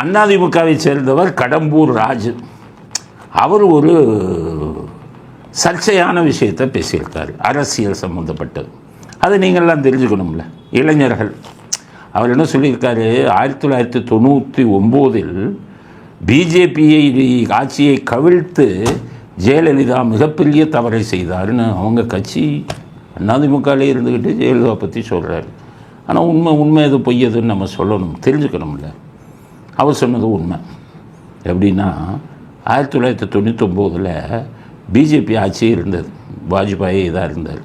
அதிமுகவை சேர்ந்தவர் கடம்பூர் ராஜு. அவர் ஒரு சர்ச்சையான விஷயத்தை பேசியிருக்காரு. அரசியல் சம்மந்தப்பட்டது அதை நீங்கள்லாம் தெரிஞ்சுக்கணும்ல. இளைஞர்கள். அவர் என்ன சொல்லியிருக்காரு? ஆயிரத்தி தொள்ளாயிரத்தி தொண்ணூற்றி ஒம்போதில் பிஜேபியை ஆட்சியை கவிழ்த்து ஜெயலலிதா மிகப்பெரிய தவறை செய்தாருன்னு அவங்க கட்சி அதிமுகலே இருந்துக்கிட்டு ஜெயலலிதா பற்றி சொல்கிறாரு ஆனால் உண்மை உண்மை எது பொய்யதுன்னு நம்ம சொல்லணும். தெரிஞ்சுக்கணும்ல. அவர் சொன்னது உண்மை. எப்படின்னா ஆயிரத்தி தொள்ளாயிரத்தி தொண்ணூத்தொம்போதில் பிஜேபி ஆட்சி இருந்தது. வாஜ்பாயே இதாக இருந்தார்.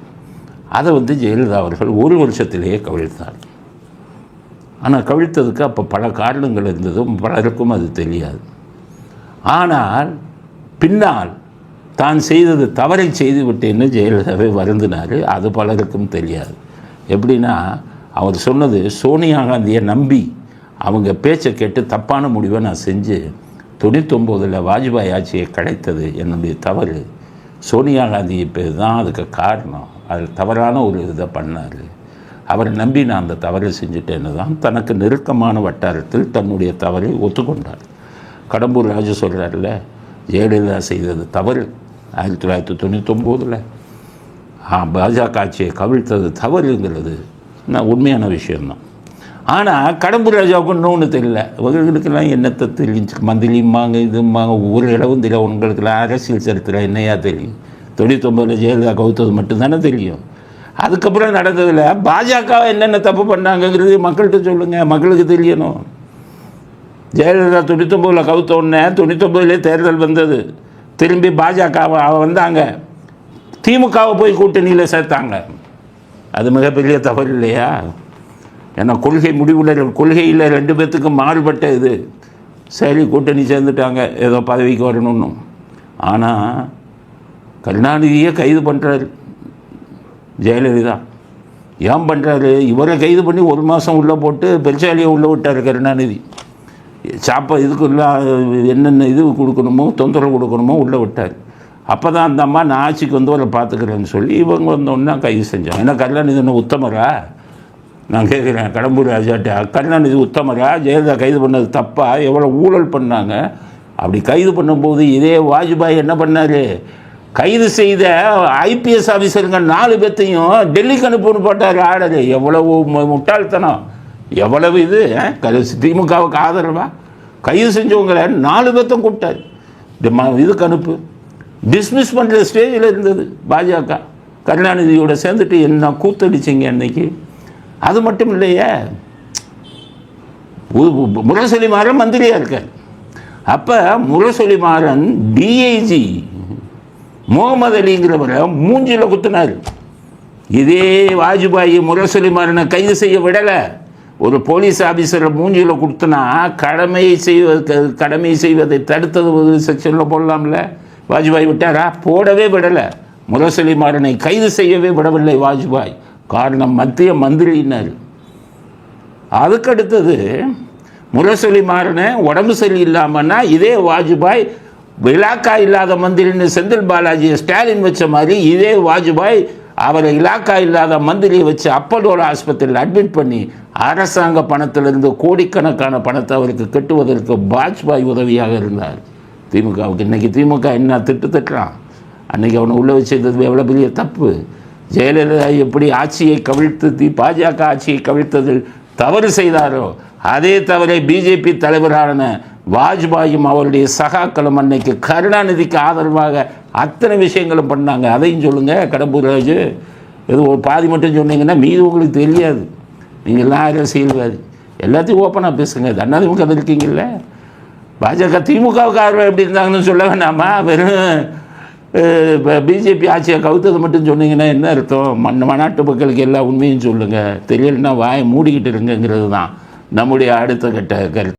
அதை வந்து ஜெயலலிதா அவர்கள் ஒரு வருஷத்திலேயே கவிழ்த்தார். ஆனால் கவிழ்த்ததுக்கு அப்போ பல காரணங்கள் இருந்ததும் பலருக்கும் அது தெரியாது. ஆனால் பின்னால் தான் செய்தது தவறை செய்து விட்டேன்னு ஜெயலலிதாவை வருந்தினார். அது பலருக்கும் தெரியாது. எப்படின்னா அவர் சொன்னது சோனியா காந்தியை நம்பி அவங்க பேச்சை கேட்டு தப்பான முடிவை நான் செஞ்சு தொண்ணூத்தொம்போதில் வாஜ்பாய் ஆட்சியை கிடைத்தது என்னுடைய தவறு. சோனியா காந்தி இப்போ தான் அதுக்கு காரணம். அது தவறான ஒரு இதை பண்ணார். அவரை நம்பி நான் அந்த தவறை செஞ்சுட்டேன்னு தான் தனக்கு நெருக்கமான வட்டாரத்தில் தன்னுடைய தவறை ஒத்துக்கொண்டார். கடம்பூர் ராஜு சொல்கிறார்ல ஜெயலலிதா செய்தது தவறு ஆயிரத்தி தொள்ளாயிரத்தி தொண்ணூத்தொம்போதில். பாஜக ஆட்சியை கவிழ்த்தது தவறுங்கிறது நான் உண்மையான விஷயம்தான். ஆனால் கடம்பூர் ராஜாவுக்கு இன்னொன்று தெரியல. இவர்களுக்கெல்லாம் என்னத்தை தெரிஞ்சு மந்திரிம்பாங்க இதும்பாங்க ஒவ்வொரு இடமும் தெரியல. உங்களுக்கெல்லாம் அரசியல் சரித்திரம் என்னையா தெரியும்? தொண்ணூத்தொம்பதில் ஜெயலலிதா கவுத்தது மட்டும்தானே தெரியும்? அதுக்கப்புறம் நடந்ததில் பாஜக என்னென்ன தப்பு பண்ணாங்கங்கிறது மக்கள்கிட்ட சொல்லுங்கள் மக்களுக்கு தெரியணும். ஜெயலலிதா தொண்ணூத்தொம்பதில் கவுத்த உடனே தொண்ணூத்தொம்பதுலேயே தேர்தல் வந்தது. திரும்பி பாஜக வந்தாங்க. திமுகவை போய் கூட்டணியில் சேர்த்தாங்க. அது மிகப்பெரிய தவறு இல்லையா? ஏன்னா கொள்கை முடிவில் கொள்கையில் ரெண்டு பேர்த்துக்கும் மாறுபட்ட இது. சரி கூட்டணி சேர்ந்துட்டாங்க. ஏதோ பதவிக்கு வரணும்னு. ஆனால் கருணாநிதியை கைது பண்ணுறாரு ஜெயலலிதா. ஏன் பண்ணுறாரு இவரை கைது பண்ணி ஒரு மாதம் உள்ளே போட்டு பெருசாலியை உள்ளே விட்டார் கருணாநிதி. சாப்பா இதுக்குள்ள என்னென்ன இது கொடுக்கணுமோ தொந்தரவு கொடுக்கணுமோ உள்ளே விட்டார். அப்போ தான் அந்த அம்மா நான் ஆட்சிக்கு வந்து அவரை பார்த்துக்கிறேன்னு சொல்லி இவங்க வந்தோன்னா கைது செஞ்சோம் ஏன்னா கருணாநிதி உத்தமரா? நான் கேட்குறேன் கடம்பூர் ராஜாட்ட கருணாநிதி உத்தமரா? ஜெயலலிதா கைது பண்ணது தப்பா? எவ்வளோ ஊழல் பண்ணாங்க? அப்படி கைது பண்ணும்போது இதே வாஜ்பாய் என்ன பண்ணார்? கைது செய்த ஐபிஎஸ் ஆஃபீஸருங்க நாலு பேர்த்தையும் டெல்லிக்கு அனுப்புன்னு போட்டார். ஆர்டர் எவ்வளவு முட்டாள்தனம். எவ்வளவு இது திமுகவுக்கு ஆதரவாக கைது செஞ்சவங்களை நாலு பேர்த்தும் கூப்பிட்டார். இதுக்கு அனுப்பு. டிஸ்மிஸ் பண்ணுற ஸ்டேஜில் இருந்தது பாஜக. கருணாநிதியோட சேர்ந்துட்டு என்ன கூத்தடிச்சிங்க அன்னைக்கு? அது மட்டும் இல்லையே. முரசொலிமாறன் முரசொலி மாறன் மந்திரியாக இருக்கார். அப்போ முரசொலிமாறன் டிஐஜி முகமது அலிங்கிறவரை மூஞ்சியில் குத்துனார். இதே வாஜ்பாய் முரசொலிமாறனை கைது செய்ய விடலை. ஒரு போலீஸ் ஆஃபீஸரை மூஞ்சியில் கொடுத்தனா கடமை செய்வது கடமை செய்வதை தடுத்தது ஒரு செக்ஷனில் போடலாம்ல. வாஜ்பாய் விட்டாரா? போடவே விடலை. முரசொலிமாறனை கைது செய்யவே விடவில்லை வாஜ்பாய். காரணம் மத்திய மந்திரியினர். அதுக்கடுத்தது முரசொலி மாறன உடம்பு சரியில்லாமன்னா இதே வாஜ்பாய் இலாக்கா இல்லாத மந்திரின்னு செந்தில் பாலாஜி ஸ்டாலின் வச்ச மாதிரி இதே வாஜ்பாய் அவரை இலாக்கா இல்லாத மந்திரியை வச்சு அப்பல்லோட ஆஸ்பத்திரியில் அட்மிட் பண்ணி அரசாங்க பணத்திலிருந்து கோடிக்கணக்கான பணத்தை அவருக்கு கட்டுவதற்கு வாஜ்பாய் உதவியாக இருந்தார். திமுகவுக்கு இன்னைக்கு திமுக என்ன திட்டு திட்டுறான்? அன்னைக்கு அவனை உள்ள வச்சிருந்தது எவ்வளோ பெரிய தப்பு? ஜெயலலிதா எப்படி ஆட்சியை கவிழ்த்து தி பாஜக ஆட்சியை கவிழ்த்ததில் தவறு செய்தாரோ அதே தவறை பிஜேபி தலைவரான வாஜ்பாயும் அவருடைய சகாக்களும் அன்னைக்கு கருணாநிதிக்கு ஆதரவாக அத்தனை விஷயங்களும் பண்ணாங்க. அதையும் சொல்லுங்க கடம்பூர் ராஜு. எது ஒரு பாதி மட்டும் சொன்னீங்கன்னா மீது உங்களுக்கு தெரியாது. நீங்கள் எல்லாம் அரசியல்வாதி எல்லாத்தையும் ஓப்பனாக பேசுங்க. அதிமுக இருக்கீங்கல்ல? பாஜக திமுகவுக்கு ஆதரவு எப்படி இருந்தாங்கன்னு சொல்ல வேண்டாமா? வெறும் இப்போ பிஜேபி ஆட்சியை கவுத்தது மட்டும் சொன்னீங்கன்னா என்ன அர்த்தம்? மண் மநாட்டு மக்களுக்கு எல்லா உண்மையும் சொல்லுங்கள் தெரியலன்னா வாயை மூடிக்கிட்டு இருங்கங்கிறது தான் நம்முடைய அடுத்த கட்ட கருத்து.